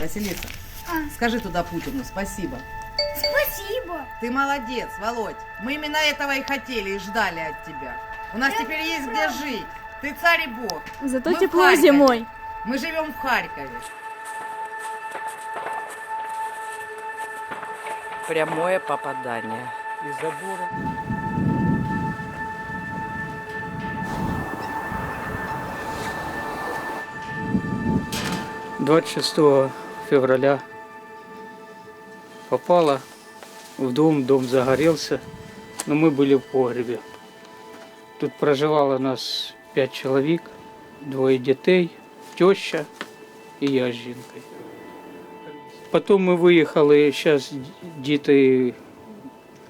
Василиса, А, скажи туда Путину спасибо. спасибо. Ты молодец, Володь. Мы именно этого и хотели, и ждали от тебя. У нас теперь есть где жить. Ты царь и бог. Зато Мы тепло зимой. Мы живем в Харькове. Прямое попадание. Из забора. Двадцать шестого февраля попала в дом, дом загорелся, но мы были в погребе. Тут проживало нас пять человек, двое детей, теща і я з жінкою. Потім ми виїхали, зараз діти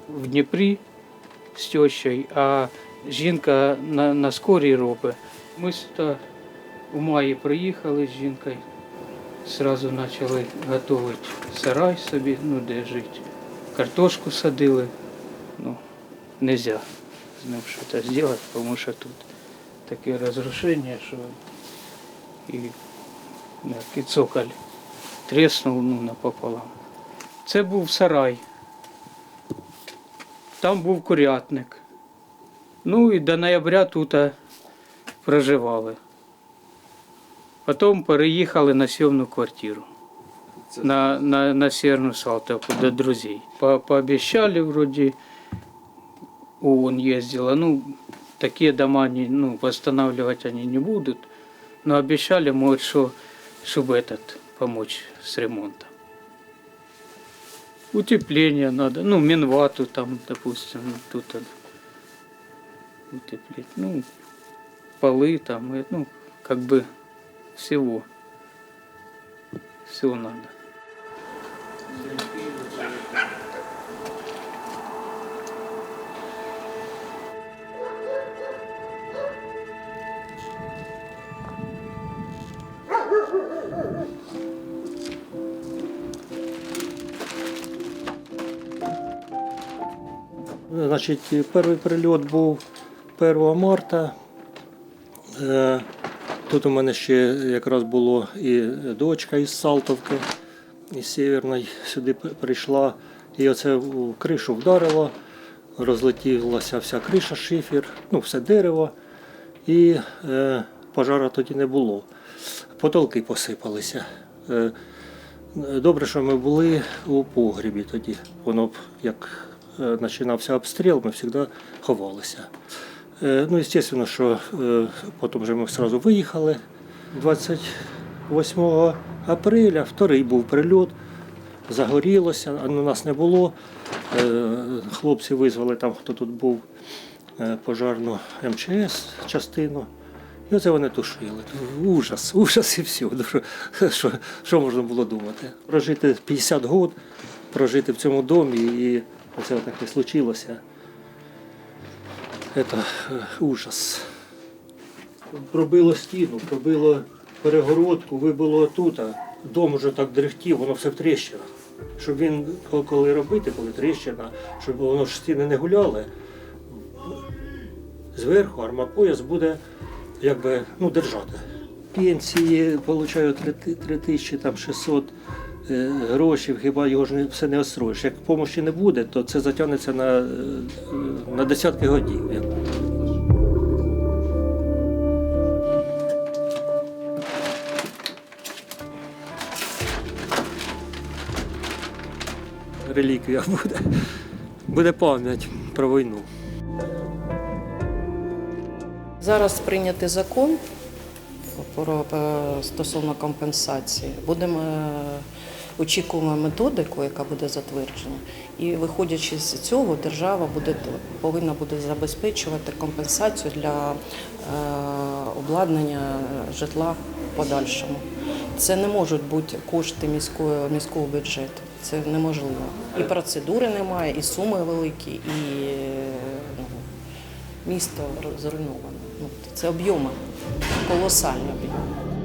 в Дніпрі з тещою, а жінка на, на скорій робить. Ми сюди у маї приїхали з жінкою, одразу почали готувати сарай собі, ну де жити. Картошку садили. Ну, нельзя з ним щось зробити, тому що тут таке розрушення, що і, і цоколь треснув ну, напополам. Це був сарай. Там був курятник. Ну і до ноября тут проживали. Потім переїхали на сьомну квартиру. На, на, на Северную Салтовку до друзей. По, пообещали вроде, ООН ездила, ну, такие дома не, ну, восстанавливать они не будут, но обещали, может, что, чтобы этот, помочь с ремонтом. Утепление надо, ну, минвату там, допустим, ну, тут утеплить, ну, полы там, э, ну, как бы всего. Всего надо. Значить, перший прильот був 1 марта. Тут у мене ще якраз було і дочка із Салтовки, із Сєвєрної, сюди прийшла. І оце в кришу вдарило, розлетілася вся криша, шифер, ну, все дерево. І е, пожара тоді не було. Потолки посипалися. Е, Добре, що ми були у погрібі тоді. Воно б як е, починався обстріл, ми завжди ховалися. Е, Ну, звісно, що е, потім вже ми одразу виїхали. 28 апреля вторий був прильот, загорілося, а ну, нас не було. Е, Хлопці визвали там, хто тут був, пожарну МЧС частину. І оце вони тушили. Ужас, ужас і все. Ну, що, що, можна було думати? Прожити 50 років, прожити в цьому домі, і оце таке случилося. Це е, ужас. Пробило стіну, пробило перегородку, вибило тут. а Дом уже так дрихтів, воно все в тріщинах. Щоб він, коли робити, коли тріщина, щоб воно ж стіни не гуляли, зверху армапояс буде якби, ну, держати. Пенсії получаю 3600 е, грошей, хіба його ж все не остроїш. Як допомоги не буде, то це затягнеться на, е, на десятки годів. Реліквія буде. Буде пам'ять про війну. Зараз прийнятий закон про е, стосовно компенсації. Будемо очікуємо методику, яка буде затверджена, і виходячи з цього, держава буде повинна буде забезпечувати компенсацію для е, обладнання житла в подальшому. Це не можуть бути кошти міського міського бюджету. Це неможливо. І процедури немає, і суми великі, і е, ну, місто зруйноване. Ну, це об'єми, колосальні об'єми.